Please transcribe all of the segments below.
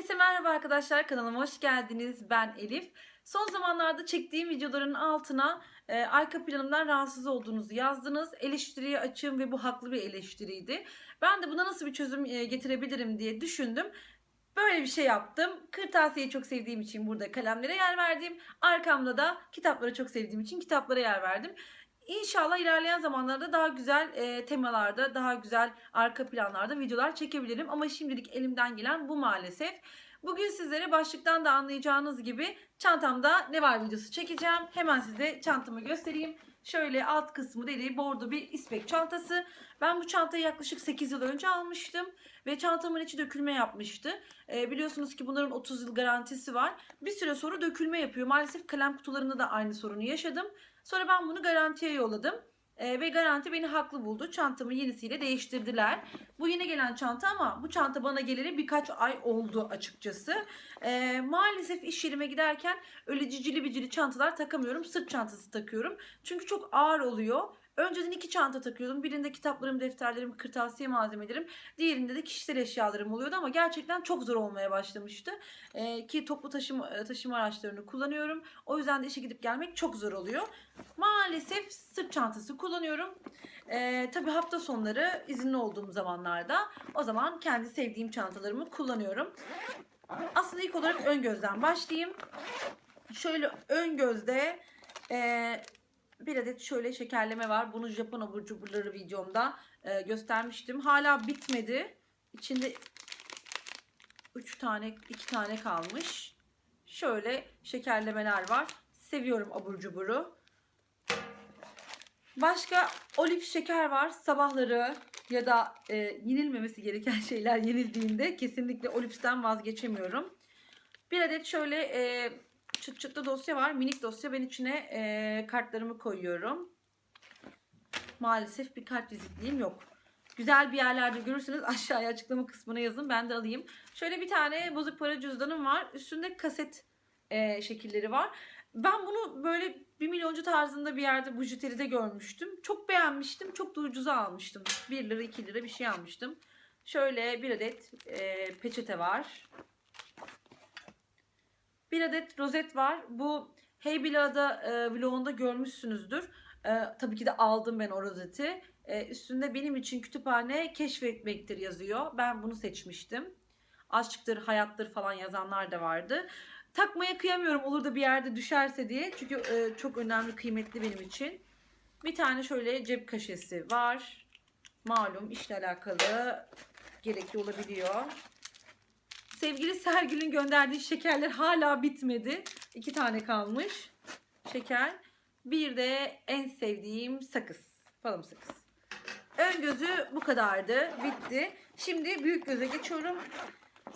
Herkese merhaba arkadaşlar kanalıma hoş geldiniz. Ben Elif. Son zamanlarda çektiğim videoların altına e, arka planımdan rahatsız olduğunuzu yazdınız. Eleştiriye açığım ve bu haklı bir eleştiriydi. Ben de buna nasıl bir çözüm e, getirebilirim diye düşündüm. Böyle bir şey yaptım. Kırtasiyeyi çok sevdiğim için burada kalemlere yer verdim. Arkamda da kitapları çok sevdiğim için kitaplara yer verdim. İnşallah ilerleyen zamanlarda daha güzel e, temalarda, daha güzel arka planlarda videolar çekebilirim. Ama şimdilik elimden gelen bu maalesef. Bugün sizlere başlıktan da anlayacağınız gibi çantamda ne var videosu çekeceğim. Hemen size çantamı göstereyim. Şöyle alt kısmı deli bordo bir ispek çantası. Ben bu çantayı yaklaşık 8 yıl önce almıştım. Ve çantamın içi dökülme yapmıştı. E, biliyorsunuz ki bunların 30 yıl garantisi var. Bir süre sonra dökülme yapıyor. Maalesef kalem kutularında da aynı sorunu yaşadım. Sonra ben bunu garantiye yolladım. Ee, ve garanti beni haklı buldu. Çantamı yenisiyle değiştirdiler. Bu yeni gelen çanta ama bu çanta bana geleli birkaç ay oldu açıkçası. Ee, maalesef iş yerime giderken öyle cicili bicili çantalar takamıyorum. Sırt çantası takıyorum. Çünkü çok ağır oluyor. Önceden iki çanta takıyordum. Birinde kitaplarım, defterlerim, kırtasiye malzemelerim. Diğerinde de kişisel eşyalarım oluyordu ama gerçekten çok zor olmaya başlamıştı. Ee, ki toplu taşıma, taşıma araçlarını kullanıyorum. O yüzden de işe gidip gelmek çok zor oluyor. Maalesef sırt çantası kullanıyorum. Ee, tabii hafta sonları izinli olduğum zamanlarda o zaman kendi sevdiğim çantalarımı kullanıyorum. Aslında ilk olarak ön gözden başlayayım. Şöyle ön gözde e, bir adet şöyle şekerleme var. Bunu Japon abur cuburları videomda e, göstermiştim. Hala bitmedi. İçinde 3 tane 2 tane kalmış. Şöyle şekerlemeler var. Seviyorum abur cuburu. Başka olip şeker var. Sabahları ya da e, yenilmemesi gereken şeyler yenildiğinde kesinlikle olipsten vazgeçemiyorum. Bir adet şöyle e, çıt çıtlı dosya var. Minik dosya. Ben içine e, kartlarımı koyuyorum. Maalesef bir kart vizitliğim yok. Güzel bir yerlerde görürseniz aşağıya açıklama kısmına yazın. Ben de alayım. Şöyle bir tane bozuk para cüzdanım var. Üstünde kaset e, şekilleri var. Ben bunu böyle bir milyoncu tarzında bir yerde bujuteride görmüştüm. Çok beğenmiştim. Çok da ucuza almıştım. 1 lira 2 lira bir şey almıştım. Şöyle bir adet e, peçete var. Bir adet rozet var. Bu Hey Bila'da e, vlogunda görmüşsünüzdür. E, tabii ki de aldım ben o rozeti. E, üstünde benim için kütüphane keşfetmektir yazıyor. Ben bunu seçmiştim. Aşktır, hayattır falan yazanlar da vardı. Takmaya kıyamıyorum olur da bir yerde düşerse diye. Çünkü e, çok önemli, kıymetli benim için. Bir tane şöyle cep kaşesi var. Malum işle alakalı gerekli olabiliyor. Sevgili Sergil'in gönderdiği şekerler hala bitmedi. İki tane kalmış şeker. Bir de en sevdiğim sakız. Falım sakız. Ön gözü bu kadardı. Bitti. Şimdi büyük göze geçiyorum.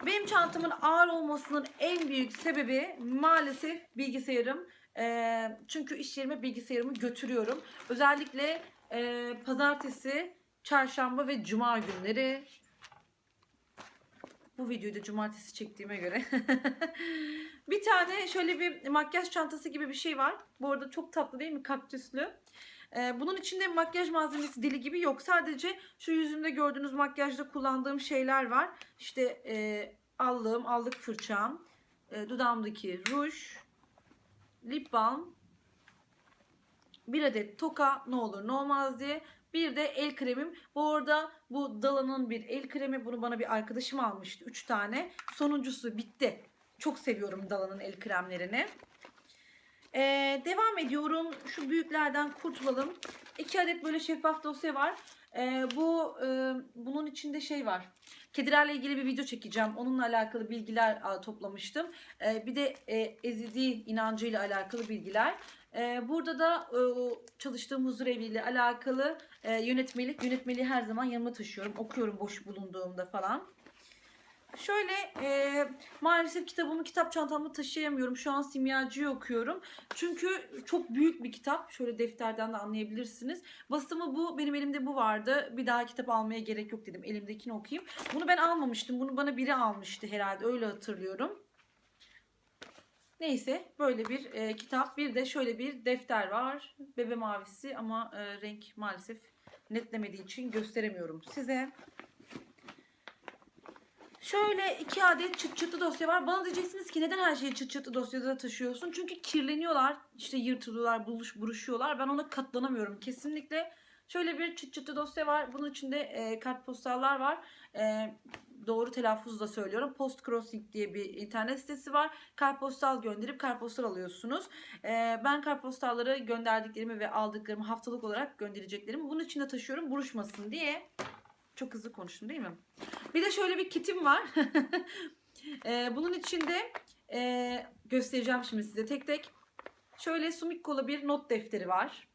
Benim çantamın ağır olmasının en büyük sebebi maalesef bilgisayarım. Ee, çünkü iş yerime bilgisayarımı götürüyorum. Özellikle e, pazartesi, çarşamba ve cuma günleri. Bu videoyu da cumartesi çektiğime göre. bir tane şöyle bir makyaj çantası gibi bir şey var. Bu arada çok tatlı değil mi? Kaktüslü. Ee, bunun içinde makyaj malzemesi deli gibi yok. Sadece şu yüzümde gördüğünüz makyajda kullandığım şeyler var. İşte e, allığım, allık fırçam, e, dudağımdaki ruj, lip balm, bir adet toka ne olur ne olmaz diye. Bir de el kremim. Bu arada bu Dala'nın bir el kremi. Bunu bana bir arkadaşım almıştı. 3 tane. Sonuncusu bitti. Çok seviyorum Dala'nın el kremlerini. Ee, devam ediyorum. Şu büyüklerden kurtulalım. İki adet böyle şeffaf dosya var. Ee, bu e, bunun içinde şey var. Kedilerle ilgili bir video çekeceğim. Onunla alakalı bilgiler a, toplamıştım. Ee, bir de e, ezildiği inancıyla alakalı bilgiler. Ee, burada da e, çalıştığım huzur eviyle alakalı e, yönetmelik. Yönetmeliği her zaman yanıma taşıyorum. Okuyorum boş bulunduğumda falan. Şöyle e, maalesef kitabımı kitap çantamda taşıyamıyorum. Şu an simyacıyı okuyorum. Çünkü çok büyük bir kitap. Şöyle defterden de anlayabilirsiniz. Basımı bu. Benim elimde bu vardı. Bir daha kitap almaya gerek yok dedim. Elimdekini okuyayım. Bunu ben almamıştım. Bunu bana biri almıştı herhalde. Öyle hatırlıyorum. Neyse böyle bir e, kitap. Bir de şöyle bir defter var. Bebe mavisi ama e, renk maalesef netlemediği için gösteremiyorum size. Şöyle iki adet çıt çıtlı dosya var. Bana diyeceksiniz ki neden her şeyi çıt çıtlı dosyada taşıyorsun? Çünkü kirleniyorlar, işte yırtılıyorlar, buluş, buruşuyorlar. Ben ona katlanamıyorum kesinlikle. Şöyle bir çıt çıtlı dosya var. Bunun içinde e, kartpostallar var. E, doğru telaffuzla söylüyorum. Post Crossing diye bir internet sitesi var. Kartpostal gönderip kartpostal alıyorsunuz. E, ben kartpostalları gönderdiklerimi ve aldıklarımı haftalık olarak göndereceklerimi bunun içinde taşıyorum buruşmasın diye. Çok hızlı konuştum değil mi? Bir de şöyle bir kitim var. Ee, bunun içinde e, göstereceğim şimdi size tek tek. Şöyle Sumikko'lu bir not defteri var.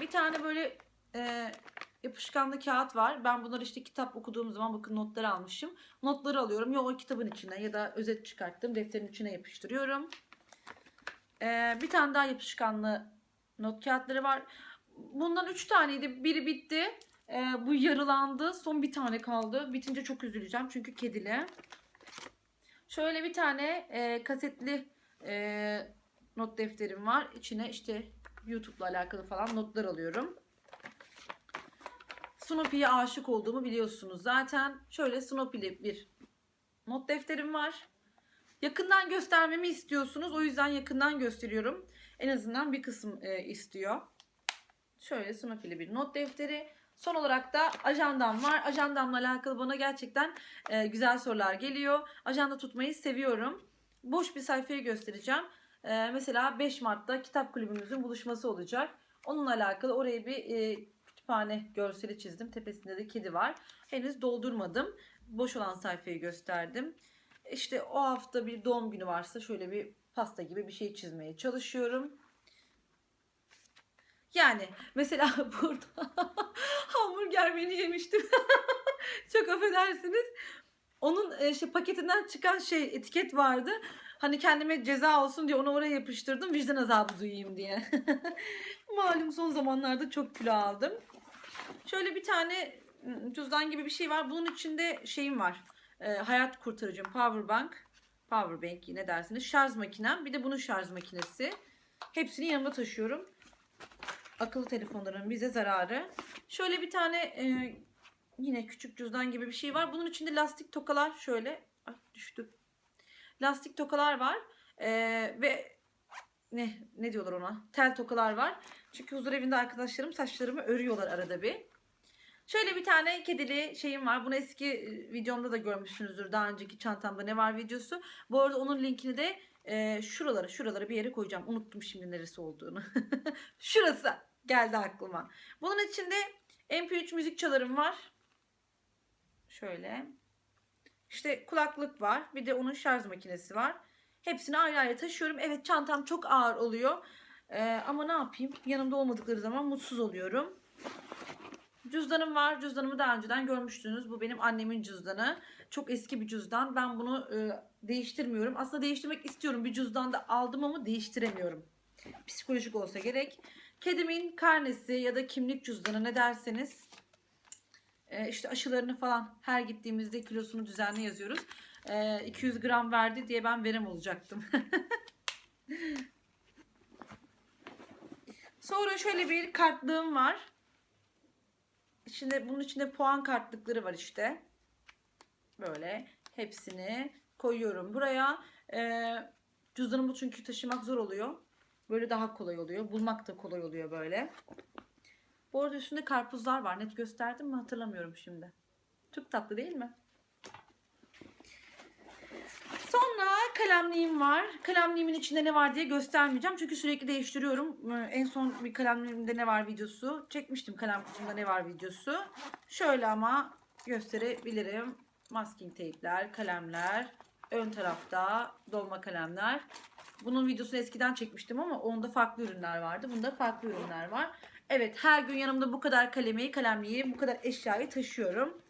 Bir tane böyle e, yapışkanlı kağıt var. Ben bunları işte kitap okuduğum zaman bakın notları almışım. Notları alıyorum ya o kitabın içine ya da özet çıkarttım defterin içine yapıştırıyorum. Ee, bir tane daha yapışkanlı not kağıtları var. Bundan üç taneydi. Biri bitti. Ee, bu yarılandı. Son bir tane kaldı. Bitince çok üzüleceğim çünkü kedili. Şöyle bir tane e, kasetli e, not defterim var. İçine işte YouTube'la alakalı falan notlar alıyorum. Snoopy'ye aşık olduğumu biliyorsunuz zaten. Şöyle Snoopy'li bir not defterim var. Yakından göstermemi istiyorsunuz. O yüzden yakından gösteriyorum. En azından bir kısım e, istiyor. Şöyle Snoopy'li bir not defteri. Son olarak da ajandam var. Ajandamla alakalı bana gerçekten e, güzel sorular geliyor. Ajanda tutmayı seviyorum. Boş bir sayfayı göstereceğim. E, mesela 5 Mart'ta kitap kulübümüzün buluşması olacak. Onunla alakalı oraya bir e, kütüphane görseli çizdim. Tepesinde de kedi var. Henüz doldurmadım. Boş olan sayfayı gösterdim. İşte o hafta bir doğum günü varsa şöyle bir pasta gibi bir şey çizmeye çalışıyorum. Yani mesela burada hamburger beni yemiştim. Çok affedersiniz. Onun e, şey paketinden çıkan şey etiket vardı. Hani kendime ceza olsun diye onu oraya yapıştırdım. Vicdan azabı duyayım diye. Malum son zamanlarda çok kilo aldım. Şöyle bir tane ım, cüzdan gibi bir şey var. Bunun içinde şeyim var. E, hayat kurtarıcım powerbank. Powerbank ne dersiniz? Şarj makinem. Bir de bunun şarj makinesi. Hepsini yanımda taşıyorum akıllı telefonların bize zararı. Şöyle bir tane e, yine küçük cüzdan gibi bir şey var. Bunun içinde lastik tokalar şöyle ay düştü. Lastik tokalar var. E, ve ne ne diyorlar ona? Tel tokalar var. Çünkü huzur evinde arkadaşlarım saçlarımı örüyorlar arada bir. Şöyle bir tane kedili şeyim var. Bunu eski e, videomda da görmüşsünüzdür. Daha önceki çantamda ne var videosu. Bu arada onun linkini de e, şuralara şuralara bir yere koyacağım. Unuttum şimdi neresi olduğunu. Şurası geldi aklıma. Bunun içinde MP3 müzik çalarım var. Şöyle. İşte kulaklık var. Bir de onun şarj makinesi var. Hepsini ayrı ayrı taşıyorum. Evet çantam çok ağır oluyor. Ee, ama ne yapayım? Yanımda olmadıkları zaman mutsuz oluyorum. Cüzdanım var. Cüzdanımı daha önceden görmüştünüz. Bu benim annemin cüzdanı. Çok eski bir cüzdan. Ben bunu e, değiştirmiyorum. Aslında değiştirmek istiyorum. Bir cüzdan da aldım ama değiştiremiyorum. Psikolojik olsa gerek. Kedimin karnesi ya da kimlik cüzdanı ne derseniz. E, işte aşılarını falan her gittiğimizde kilosunu düzenli yazıyoruz. E, 200 gram verdi diye ben verem olacaktım. Sonra şöyle bir kartlığım var. İçinde bunun içinde puan kartlıkları var işte. Böyle hepsini koyuyorum buraya. Ee, cüzdanımı çünkü taşımak zor oluyor. Böyle daha kolay oluyor. Bulmak da kolay oluyor böyle. Bu arada üstünde karpuzlar var. Net gösterdim mi hatırlamıyorum şimdi. Çok tatlı değil mi? Sonra kalemliğim var. Kalemliğimin içinde ne var diye göstermeyeceğim. Çünkü sürekli değiştiriyorum. Ee, En son bir kalemliğimde ne var videosu. Çekmiştim kalem kutumda ne var videosu. Şöyle ama gösterebilirim. Masking teypler, kalemler. Ön tarafta dolma kalemler. Bunun videosunu eskiden çekmiştim ama onda farklı ürünler vardı. Bunda farklı ürünler var. Evet her gün yanımda bu kadar kalemi, kalemliği, bu kadar eşyayı taşıyorum.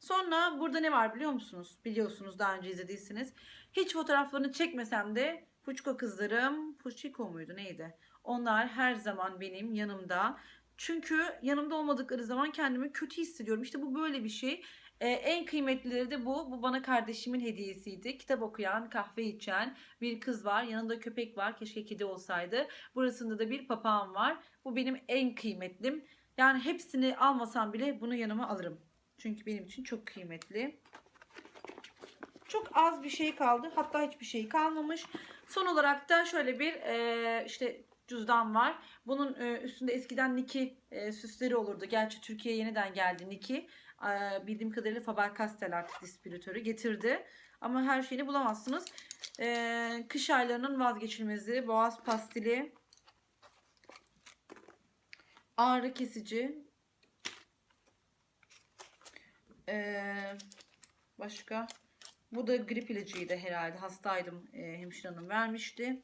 Sonra burada ne var biliyor musunuz? Biliyorsunuz daha önce izlediyseniz. Hiç fotoğraflarını çekmesem de Fuçko kızlarım, Fuçiko muydu neydi? Onlar her zaman benim yanımda. Çünkü yanımda olmadıkları zaman kendimi kötü hissediyorum. İşte bu böyle bir şey. Ee, en kıymetlileri de bu. Bu bana kardeşimin hediyesiydi. Kitap okuyan, kahve içen bir kız var. Yanında köpek var. Keşke kedi olsaydı. Burasında da bir papağan var. Bu benim en kıymetlim. Yani hepsini almasam bile bunu yanıma alırım. Çünkü benim için çok kıymetli. Çok az bir şey kaldı. Hatta hiçbir şey kalmamış. Son olarak da şöyle bir e, işte cüzdan var. Bunun e, üstünde eskiden Niki e, süsleri olurdu. Gerçi Türkiye'ye yeniden geldi Niki. E, bildiğim kadarıyla Faber-Castell artık distribütörü getirdi. Ama her şeyini bulamazsınız. E, kış aylarının vazgeçilmezi. Boğaz pastili. Ağrı kesici. E, başka? Bu da grip ilacıydı herhalde. Hastaydım. E, hemşire hanım vermişti.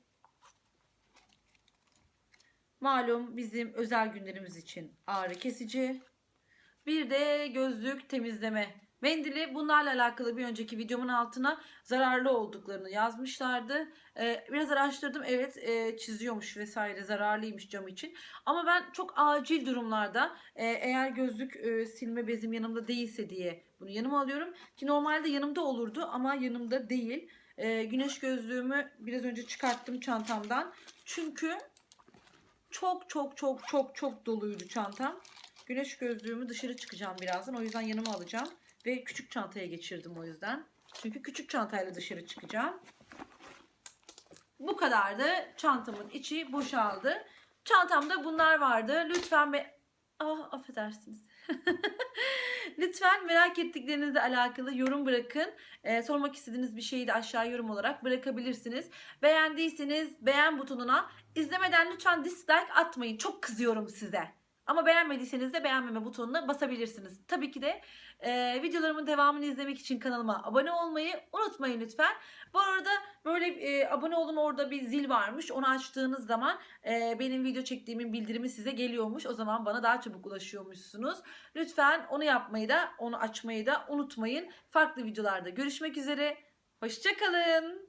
Malum bizim özel günlerimiz için ağrı kesici. Bir de gözlük temizleme mendili. Bunlarla alakalı bir önceki videomun altına zararlı olduklarını yazmışlardı. Ee, biraz araştırdım. Evet e, çiziyormuş vesaire zararlıymış cam için. Ama ben çok acil durumlarda e, eğer gözlük e, silme bezim yanımda değilse diye bunu yanıma alıyorum. Ki normalde yanımda olurdu ama yanımda değil. E, güneş gözlüğümü biraz önce çıkarttım çantamdan. Çünkü çok çok çok çok çok doluydu çantam. Güneş gözlüğümü dışarı çıkacağım birazdan. O yüzden yanıma alacağım. Ve küçük çantaya geçirdim o yüzden. Çünkü küçük çantayla dışarı çıkacağım. Bu kadardı. Çantamın içi boşaldı. Çantamda bunlar vardı. Lütfen be... Ah affedersiniz. Lütfen merak ettiklerinizle alakalı yorum bırakın. Ee, sormak istediğiniz bir şeyi de aşağı yorum olarak bırakabilirsiniz. Beğendiyseniz beğen butonuna izlemeden lütfen dislike atmayın. Çok kızıyorum size. Ama beğenmediyseniz de beğenmeme butonuna basabilirsiniz. Tabii ki de e, videolarımın devamını izlemek için kanalıma abone olmayı unutmayın lütfen. Bu arada böyle e, abone olun orada bir zil varmış. Onu açtığınız zaman e, benim video çektiğimin bildirimi size geliyormuş. O zaman bana daha çabuk ulaşıyormuşsunuz. Lütfen onu yapmayı da onu açmayı da unutmayın. Farklı videolarda görüşmek üzere. Hoşçakalın.